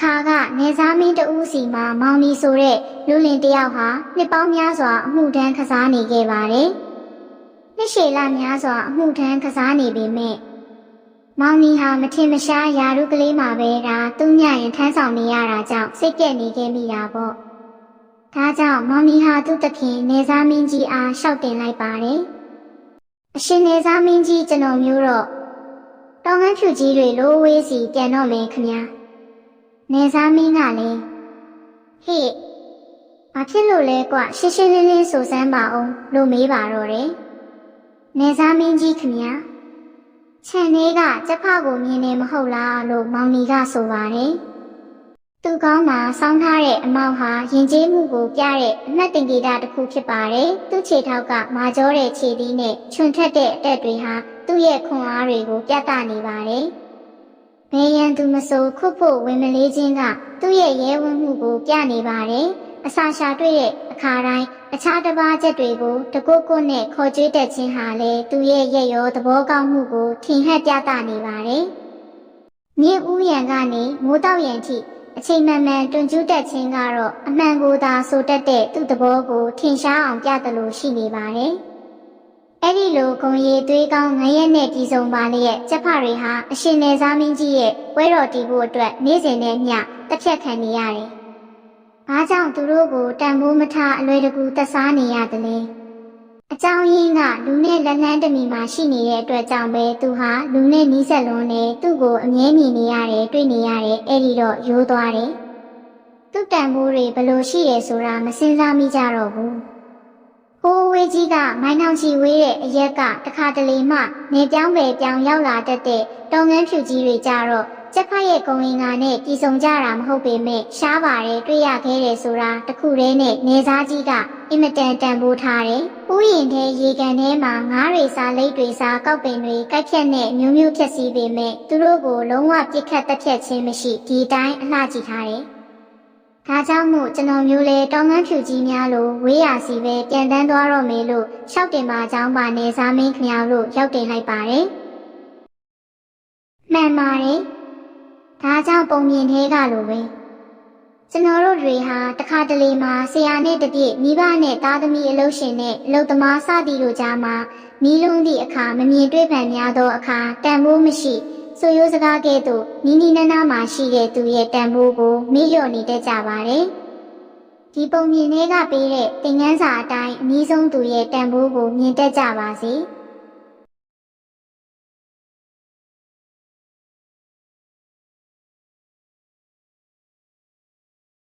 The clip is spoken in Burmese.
ခါကနေစားမင်းတဦးစီမှာမောင်နီဆိုတဲ့လူလင်တယောက်ဟာနှစ်ပေါင်းများစွာအမှုထမ်းကစားနေခဲ့ပါတယ်။နှစ်ရှည်လများစွာအမှုထမ်းကစားနေပေမဲ့မောင်နီဟာမထင်မရှားယာရုကလေးမှာပဲဒါသူ့ညရင်ထမ်းဆောင်နေရတာကြောင့်စိတ်ပြက်နေခဲ့မိတာပေါ့။ဒါကြောင့်မောင်နီဟာသူ့တခင်နေစားမင်းကြီးအားရှောက်တင်လိုက်ပါတယ်။အရှင်နေစားမင်းကြီးကျွန်တော်မျိုးတော့တောင်ငန်းဖြူကြီးတွေလိုဝေးစီပြန်တော့မယ်ခင်ဗျာ။ နေစားမင်းကလည်းဟေ့ဘာဖြစ်လို့လဲကွရှင်းရှင်းလင်းလင်းဆိုစမ်းပါအောင်လို့မေးပါတော့တယ်။နေစားမင်းကြီးခင်ဗျာခြံလေးကကျက်ဖကိုမြင်နေမဟုတ်လားလို့မောင်နီကဆိုပါတယ်။သူကောင်းမှာစောင်းထားတဲ့အမောက်ဟာရင်ကျေးမှုကိုပြတဲ့အမှတ်တင်ကေတာတစ်ခုဖြစ်ပါတယ်။သူ့ခြေထောက်ကမာကြောတဲ့ခြေသီးနဲ့ချွန်ထက်တဲ့အတက်တွေဟာသူ့ရဲ့ခွန်အားတွေကိုပြသနေပါတယ်။ ဘယ်ရန်သူမဆိုခုတ်ဖို့ဝင်မလေးခြင်းကသူ့ရဲ့ရဲဝံ့မှုကိုပြနေပါတယ်။အစာရှာတွေ့တဲ့အခါတိုင်းအခြားတစ်ပါးချက်တွေကိုတကုတ်ကုတ်နဲ့ခေါ်ကျွေးတတ်ခြင်းဟာလည်းသူ့ရဲ့ရက်ရောသဘောကောင်းမှုကိုထင်ဟပ်ပြသနေပါတယ်။မြေဥယံကနေမိုးတောက်ရန်ထိအချိန်မှန်မှန်တွင်ကျူးတက်ခြင်းကတော့အမှန်ကိုသာဆိုတတ်တဲ့သူ့သဘောကိုထင်ရှားအောင်ပြသလိုရှိနေပါတယ်။ အဲ့ဒီလိုဂုံရည်သွေးကောင်းငရက်နဲ့ပြည်စုံပါလျက်ကျက်ဖတွေဟာအရှင်နယ်စားမင်းကြီးရဲ့ပွဲတော်တီးဖို့အတွက်နေ့စဉ်နဲ့မျှတက်ဖြတ်ခံနေရတယ်။ဘာကြောင့်သူတို့ကိုတန်ဖိုးမထားအလွယ်တကူသက်စားနေရတယ်လဲ။အကြောင်းရင်းကလူနဲ့လက်လန်းတမီမှာရှိနေတဲ့အတွက်ကြောင့်ပဲသူဟာလူနဲ့နီးစပ်လွန်းနေသူ့ကိုအမြဲမြင်နေရတယ်တွေ့နေရတယ်အဲ့ဒီတော့ရိုးသွားတယ်။သူ့တန်ဖိုးတွေဘလို့ရှိရဲဆိုတာမစင်စားမိကြတော့ဘူး။ဟိုး ဝေးကြီးကမိုင်းနှောင်ချီဝေးတဲ့အရက်ကတခါတလေမှနေပြောင်းပဲပြောင်းရောက်လာတတ်တဲ့တောင်ငန်းဖြူကြီးတွေကြတော့ကျက်ဖတ်ရဲ့ဂုံရင်ကနဲ့ပြည်စုံကြတာမဟုတ်ပေမဲ့ရှားပါတယ်တွေ့ရခဲ့တယ်ဆိုတာတခုတည်းနဲ့နေစားကြီးကအင်မတန်တန်ဖိုးထားတယ်။ဥယျင်ထဲရေကန်ထဲမှာငါးတွေစားလိတ်တွေစားကောက်ပင်တွေကိုက်ဖြတ်နဲ့မျိုးမျိုးဖြက်စီးပေမဲ့သူတို့ကိုလုံးဝပြစ်ခတ်တက်ဖြတ်ခြင်းမရှိဒီတိုင်းအလှကြည့်ထားတယ်။ ဒါကြောင့်မို့ကျွန်တော်မျိုးလဲတောင်ငန်းဖြူကြီးများလို့ဝေးရစီပဲပြန်တန်းသွားတော့မေလို့ရှောက်တင်ပါအကြောင်းပါနေစားမင်းခင်ဗျားတို့ရောက်တင်လိုက်ပါတယ်။မှန်ပါတယ်။ဒါကြောင့်ပုံမြင်သေးကလိုပဲ။ကျွန်တော်တို့တွေဟာတခါတလေမှာဆရာနဲ့တပြည့်မိဘနဲ့သားသမီးအလုပ်ရှင်နဲ့အလုပ်သမားစသည်တို့ကြားမှာမီးလုံးသည့်အခါမမြင်တွေ့ပံများသောအခါတန်ဖိုးမရှိ ဆိုရိုးစကားကဲ့သို့နီးနီးနားနားမှာရှိတဲ့သူရဲ့တန်ဖိုးကိုမေ့လျော့နေတတ်ကြပါတယ်။ဒီပုံမြင်တွေကပေးတဲ့သင်ခန်းစာအတိုင်းအနည်းဆုံးသူရဲ့တန်ဖိုးကိုမြင်တတ်ကြပါစေ။